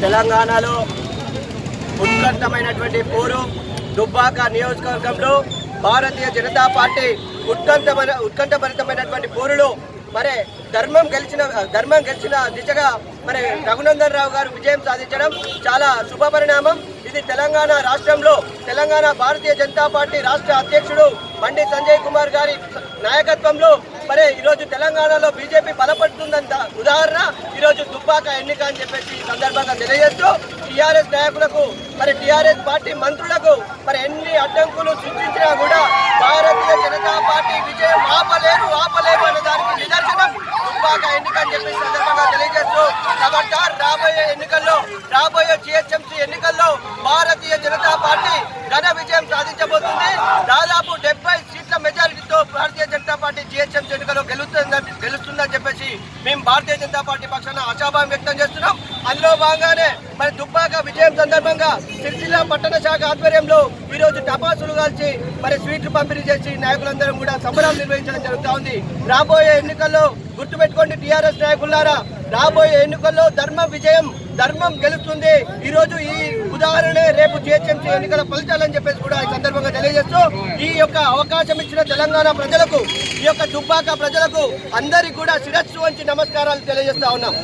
తెలంగాణలో ఉత్కంఠమైనటువంటి పోరు దుబ్బాక నియోజకవర్గంలో భారతీయ జనతా పార్టీ ఉత్కంఠమైన ఉత్కంఠభరితమైనటువంటి పోరులో మరి ధర్మం గెలిచిన ధర్మం గెలిచిన దిశగా మరి రఘునందన్ రావు గారు విజయం సాధించడం చాలా శుభ పరిణామం ఇది తెలంగాణ రాష్ట్రంలో తెలంగాణ భారతీయ జనతా పార్టీ రాష్ట్ర అధ్యక్షుడు బండి సంజయ్ కుమార్ గారి నాయకత్వంలో. మరి ఈరోజు తెలంగాణలో బీజేపీ బలపడుతుందంత ఉదాహరణ ఈరోజు దుబ్బాక ఎన్నిక అని చెప్పేసి ఈ సందర్భంగా తెలియజేస్తూ టీఆర్ఎస్ నాయకులకు మరి టీఆర్ఎస్ పార్టీ మంత్రులకు మరి ఎన్ని అడ్డంకులు సృష్టించినా కూడా భారతీయ జనతా పార్టీ విజయం ఆపలేరు ఆపలేరు అనే దానికి నిదర్శనం దుబ్బాక ఎన్నిక అని చెప్పి సందర్భంగా తెలియజేస్తూ. రాబోయే ఎన్నికల్లో రాబోయే జిహెచ్ఎంసీ ఎన్నికల్లో భారతీయ జనతా పార్టీ ఘన విజయం సాధించబోతుంది. దాదాపు డెబ్బై సీట్ల మెజారిటీతో భారతీయ జనతా పార్టీ జిహెచ్ఎం ఎన్నికల్లో గెలుస్తుందని గెలుస్తుందని చెప్పేసి మేము భారతీయ జనతా పార్టీ పక్షాన ఆశాభావం వ్యక్తం చేస్తున్నాం. అందులో భాగంగానే మరి దుబ్బాక విజయం సందర్భంగా సిరిసిల్ల పట్టణ శాఖ ఆధ్వర్యంలో ఈరోజు టపాసులు కాల్చి మరి స్వీట్లు పంపిణీ చేసి నాయకులందరం కూడా సంబరాలు నిర్వహించడం జరుగుతూ ఉంది. రాబోయే ఎన్నికల్లో గుర్తుపెట్టుకోండి టీఆర్ఎస్ నాయకులారా రాబోయే ఎన్నికల్లో ధర్మ విజయం ధర్మం గెలుస్తుంది. ఈరోజు ఈ ఉదాహరణే రేపు జిహెచ్ఎంసీ ఎన్నికల ఫలితాలని చెప్పేసి కూడా ఈ సందర్భంగా తెలియజేస్తూ ఈ యొక్క అవకాశం ఇచ్చిన తెలంగాణ ప్రజలకు ఈ యొక్క దుబ్బాక ప్రజలకు అందరికీ కూడా శిరస్సు వంచి నమస్కారాలు తెలియజేస్తా ఉన్నాం.